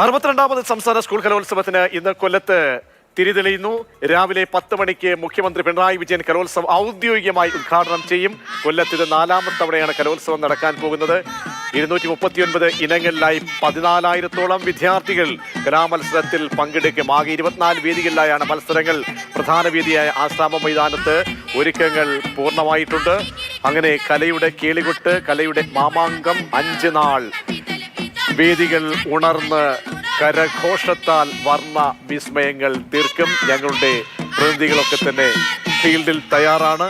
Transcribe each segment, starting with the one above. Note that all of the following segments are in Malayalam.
അറുപത്തിരണ്ടാമത് സംസ്ഥാന സ്കൂൾ കലോത്സവത്തിന് ഇന്ന് കൊല്ലത്ത് തിരിതെളിയുന്നു. രാവിലെ പത്ത് മണിക്ക് മുഖ്യമന്ത്രി പിണറായി വിജയൻ കലോത്സവം ഔദ്യോഗികമായി ഉദ്ഘാടനം ചെയ്യും. കൊല്ലത്ത് ഇത് നാലാമത്തെ തവണയാണ് കലോത്സവം നടക്കാൻ പോകുന്നത്. ഇരുന്നൂറ്റി മുപ്പത്തിയൊൻപത് ഇനങ്ങളിലായി പതിനാലായിരത്തോളം വിദ്യാർത്ഥികൾ കലാമത്സരത്തിൽ പങ്കെടുക്കും ആകെ ഇരുപത്തിനാല് വേദികളിലായാണ് മത്സരങ്ങൾ. പ്രധാന വേദിയായ ആശ്രാമ മൈതാനത്ത് ഒരുക്കങ്ങൾ പൂർണമായിട്ടുണ്ട്. അങ്ങനെ കലയുടെ കേളികൊട്ട് കലയുടെ മാമാങ്കം അഞ്ച് നാൾ വേദികൾ ഉണർന്ന് കരഘോഷത്താൽ വർണ വിസ്മയങ്ങൾ തീർക്കും. ഞങ്ങളുടെ പ്രതിനിധികളൊക്കെ തന്നെ ഫീൽഡിൽ തയ്യാറാണ്.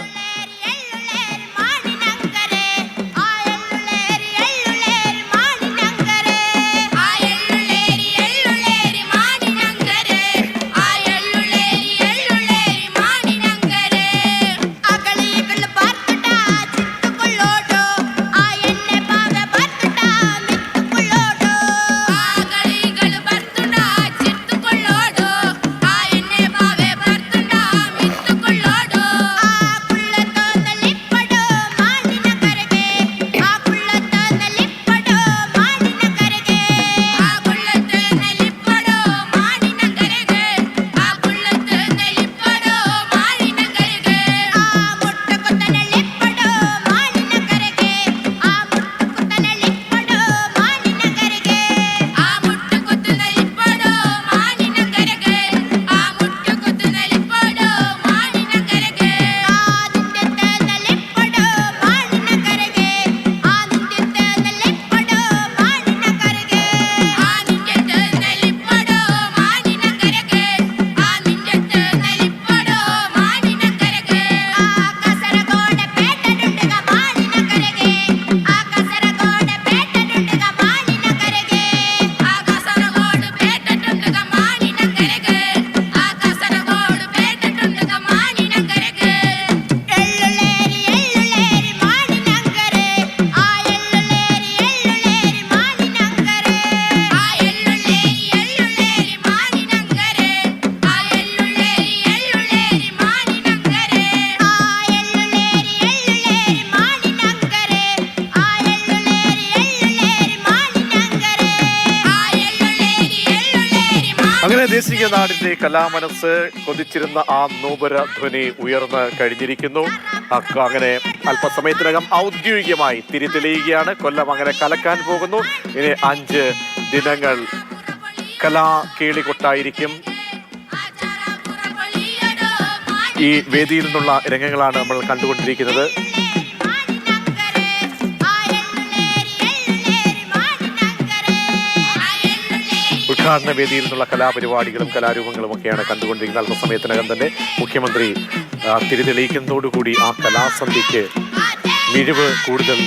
ദേശീയ നാടിന്റെ കലാമനസ് കൊതിച്ചിരുന്ന ആ നൂപര ധ്വനി ഉയർന്ന് കഴിഞ്ഞിരിക്കുന്നു. അങ്ങനെ അല്പസമയത്തിനകം ഔദ്യോഗികമായി തിരിതെളിയുകയാണ്. കൊല്ലം അങ്ങനെ കലക്കാൻ പോകുന്നു. ഇനി അഞ്ച് ദിനങ്ങൾ കലാ കേളികൊട്ടായിരിക്കും. ഈ വേദിയിൽ നിന്നുള്ള രംഗങ്ങളാണ് നമ്മൾ കണ്ടുകൊണ്ടിരിക്കുന്നത്. ഉദ്ഘാടന വേദിയിൽ നിന്നുള്ള കലാപരിപാടികളും കലാരൂപങ്ങളും ഒക്കെയാണ് കണ്ടുകൊണ്ടിരിക്കുന്നത്. അല്പസമയത്തിനകം തന്നെ മുഖ്യമന്ത്രി തിരിതെളിയിക്കുന്നതോടുകൂടി ആ കലാസന്ധിക്ക് മിഴിവ് കൂടുതൽ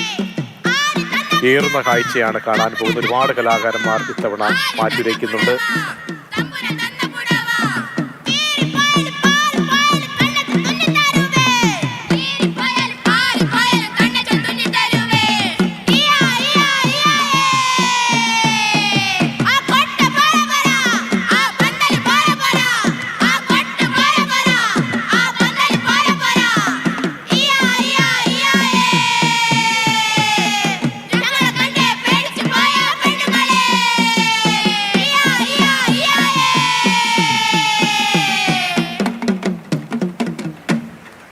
ഏറുന്ന കാഴ്ചയാണ് കാണാൻ പോകുന്നത്. ഒരുപാട് കലാകാരന്മാർ ഇത്തവണ മാറ്റിവെക്കുന്നുണ്ട്.